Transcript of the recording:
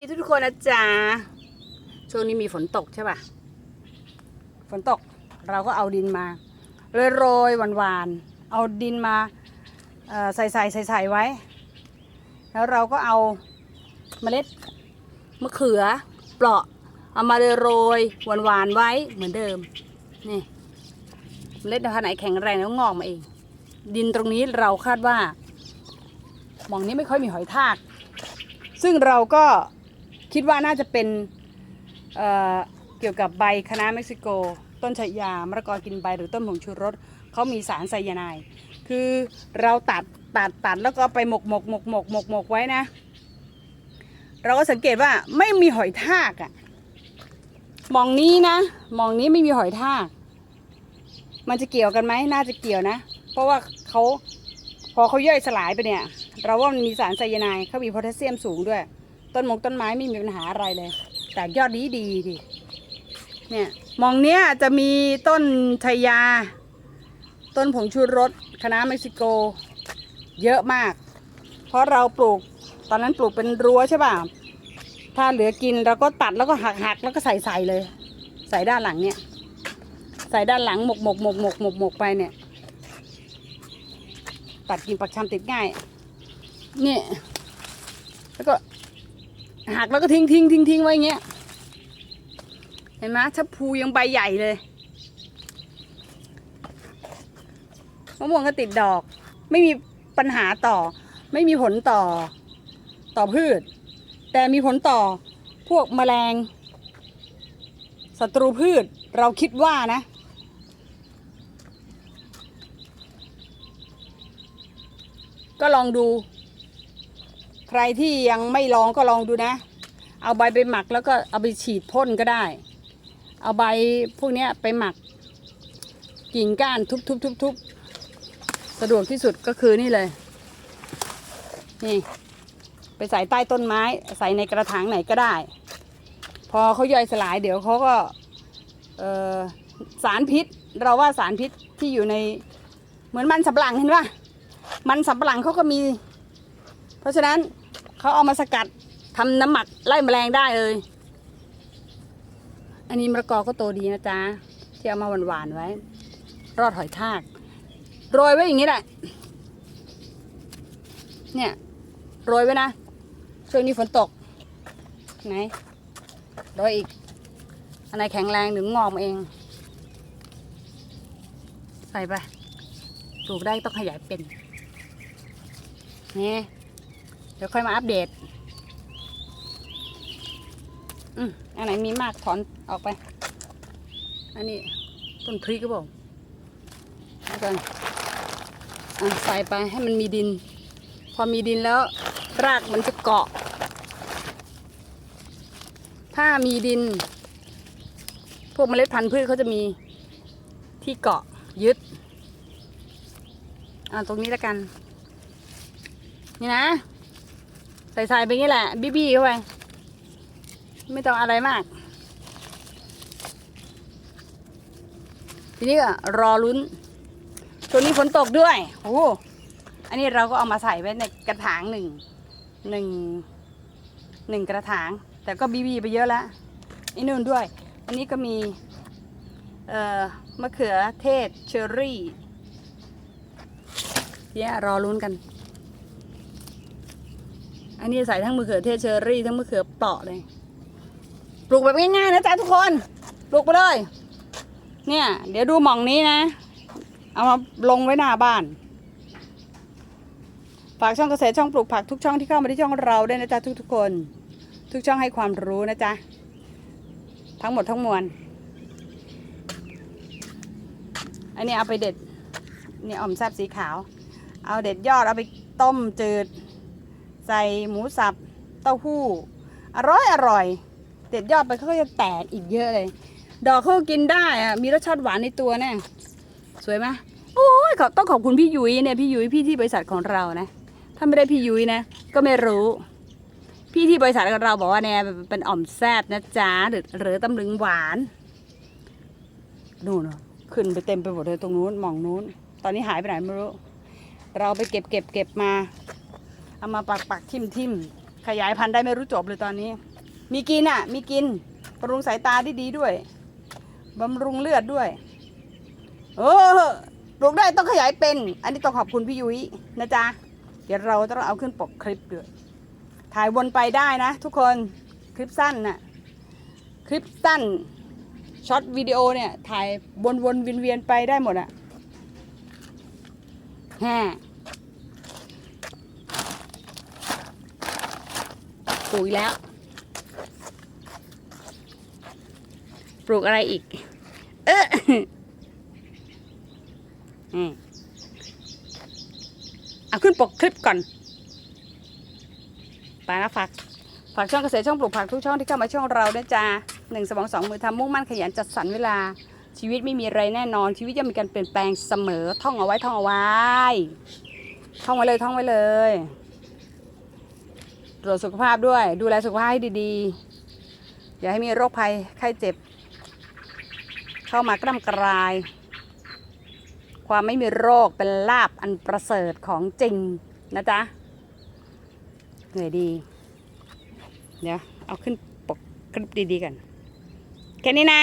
ทุกคนนะจ๊ะช่วงนี้มีฝนตกใช่ป่ะ ฝนตกเราก็เอาดินมาโรยๆหวานๆ เอาดินมาใส่ใส่ใส่ใส่ไว้ แล้วเราก็เอาเมล็ดมะเขือเปราะเอามาโรยๆหวานๆไว้เหมือนเดิมนี่เมล็ดพันธุ์ไหนแข็งแรงแล้วงอกมาเอง ดินตรงนี้เราคาดว่าหมองนี้ไม่ค่อยมีหอยทาก ซึ่งเราก็ คิดว่าน่าจะเป็นเเกี่ยวกับใบคะน้าเม็กซิโก ต้นชายามะละกอกินใบหรือต้นผงชูรสเขามีสารไซยาไนด์คือเราตัดตัดตัดแล้วก็ไปหมกหมกหมกหมกหมกหมกไว้นะ เราก็สังเกตว่าไม่มีหอยทากอะมองนี้นะ มองนี้ไม่มีหอยทาก มันจะเกี่ยวกันไหมน่าจะเกี่ยวนะ เพราะว่าเขาพอเขาย่อยสลายไปเนี่ย เราว่ามันมีสารไซยาไนด์เขามีโพแทสเซียมสูงด้วย ต้นมงต้นไม้ไม่มีปัญหาอะไรเลย แต่ยอดดีดีดิเนี่ยมองเนี้ยจะมีต้นชายา ต้นผงชูรสคณะเม็กซิโก เยอะมาก เพราะเราปลูกตอนนั้นปลูกเป็นรั้วใช่ป่ะถ้าเหลือกินเราก็ตัดแล้วก็หักหักแล้วก็ใส่ใส่เลย ใส่ด้านหลังเนี่ย ใส่ด้านหลังหมกหมกหมกหมกหมกหมกไปเนี่ย ตัดกิ่งปักชำติดง่าย เนี่ย แล้วก็ หักแล้วก็ทิ้งทิ้งทิ้งทิ้งไว้อย่างเงี้ย เห็นไหมชะพูยังใบใหญ่เลยมะม่วงก็ติดดอก ไม่มีปัญหาต่อ ไม่มีผลต่อ ต่อพืช แต่มีผลต่อพวกแมลงศัตรูพืชเราคิดว่านะ ก็ลองดู ใครที่ยังไม่ลองก็ลองดูนะ เอาใบไปหมักแล้วก็เอาไปฉีดพ่นก็ได้ เอาใบพวกนี้ไปหมัก กิ่งก้านทุบทุบทุบทุบสะดวกที่สุดก็คือนี่เลย นี่ ไปใส่ใต้ต้นไม้ ใส่ในกระถางไหนก็ได้ พอเขาย่อยสลายเดี๋ยวเขาก็สารพิษเราว่าสารพิษที่อยู่ในเหมือนมันสำปะหลังเห็นปะมันสำปะหลังเขาก็มี เพราะฉะนั้น เขาเอามาสกัดทำน้ำหมักไล่แมลงได้เลย อันนี้มะละกอก็โตดีนะจ๊ะ ที่เอามาหวานๆไว้ รอดหอยทาก โรยไว้อย่างนี้แหละ เนี่ย โรยไว้นะ ช่วงนี้ฝนตก ไหน โรยอีก อันไหนแข็งแรงหรืองอกมเอง ใส่ไป ปลูกได้ต้องขยายเป็นนี่ เดี๋ยวค่อยมาอัปเดต อืมอันไหนมีมากถอนออกไป อันนี้ต้นพริกก็บอกแล้วกันอะใส่ไปให้มันมีดิน พอมีดินแล้ว รากมันจะเกาะ ถ้ามีดิน พวกเมล็ดพันธุ์พืชเขาจะมีที่เกาะยึดอ่าตรงนี้แล้วกัน นี่นะ ใส่ใส่ไปงี้แหละ บี้บี้เข้าไป ไม่ต้องอะไรมาก ทีนี้ก็รอลุ้นตัวนี้ฝนตกด้วย โอ้อันนี้เราก็เอามาใส่ไว้ในกระถางหนึ่งหนึ่งหนึ่งกระถาง แต่ก็บีบีไปเยอะแล้วนี่นู่นด้วย อันนี้ก็มีเอ่อมะเขือเทศเชอร์รี่เนี่ยรอลุ้นกัน อันนี้ใส่ทั้งมะเขือเทศเชอรี่ทั้งมะเขือเปราะเลย ปลูกแบบง่ายๆนะจ๊ะทุกคน ปลูกไปเลย เนี่ย เดี๋ยวดูหม่องนี้นะ เอามาลงไว้หน้าบ้าน ฝากช่องเกษตรช่องปลูกผักทุกช่องที่เข้ามาที่ช่องเราด้วยนะจ๊ะทุกๆคน ทุกช่องให้ความรู้นะจ๊ะ ทั้งหมดทั้งมวล อันนี้เอาไปเด็ด นี่อ่อมแซบสีขาว เอาเด็ดยอดเอาไปต้มจืด ใส่หมูสับเต้าหู้ อร่อยอร่อยเด็ดยอดไปเขาก็จะแตกอีกเยอะเลย ดอกเขากินได้อะมีรสชาติหวานในตัวแน่สวยไหมโอ้ยขอต้องขอบคุณพี่ยุ้ยเนี่ยพี่ยุ้ยพี่ที่บริษัทของเรานะ ถ้าไม่ได้พี่ยุ้ยนะ ก็ไม่รู้ พี่ที่บริษัทของเราบอกว่าเนี่ยเป็นอ่อมแซบนะจ๊ะหรือหรือตำลึงหวานนู่นน่ะขึ้นไปเต็มไปหมดเลยตรงนู้นหมองนู้น ตอนนี้หายไปไหนไม่รู้ เราไปเก็บเก็บเก็บมา เอามาปักปักทิมทิมขยายพันธุ์ได้ไม่รู้จบเลยตอนนี้ มีกินอะ มีกินบำรุงสายตาได้ดีด้วยบำรุงเลือดด้วยเออปลูกได้ต้องขยายเป็น อันนี้ต้องขอบคุณพี่ยุ้ยนะจ๊ะ เดี๋ยวเราต้องเอาขึ้นปกคลิปด้วย ถ่ายวนไปได้นะ ทุกคน คลิปสั้นน่ะ คลิปสั้น ช็อตวิดีโอเนี่ย ถ่ายวนวนเวียนเวียนๆไปได้หมดอะแฮ่ ปลูกอีกแล้ว ปลูกอะไรอีก เอออืมเอาขึ้นปกคลิปก่อนไปนะฝากฝากช่องเกษตรช่องปลูกผักทุกช่องที่เข้ามาช่องเราด้วยจ้าหนึ่งสมองสองมือทำมุ่งมั่นขยันจัดสรรเวลา ชีวิตไม่มีอะไรแน่นอน ชีวิตย่อมมีการเปลี่ยนแปลงเสมอท่องเอาไว้ท่องเอาไว้ ท่องไว้เลยท่องไว้เลย ตรวจสุขภาพด้วย ดูแลสุขภาพให้ดีๆ อย่าให้มีโรคภัยไข้เจ็บ เข้ามากล้ำกลาย ความไม่มีโรคเป็นลาบอันประเสริฐของจริงนะจ๊ะเหนื่อยดี เดี๋ยวเอาขึ้นปกคลิปดีๆกัน แค่นี้นะ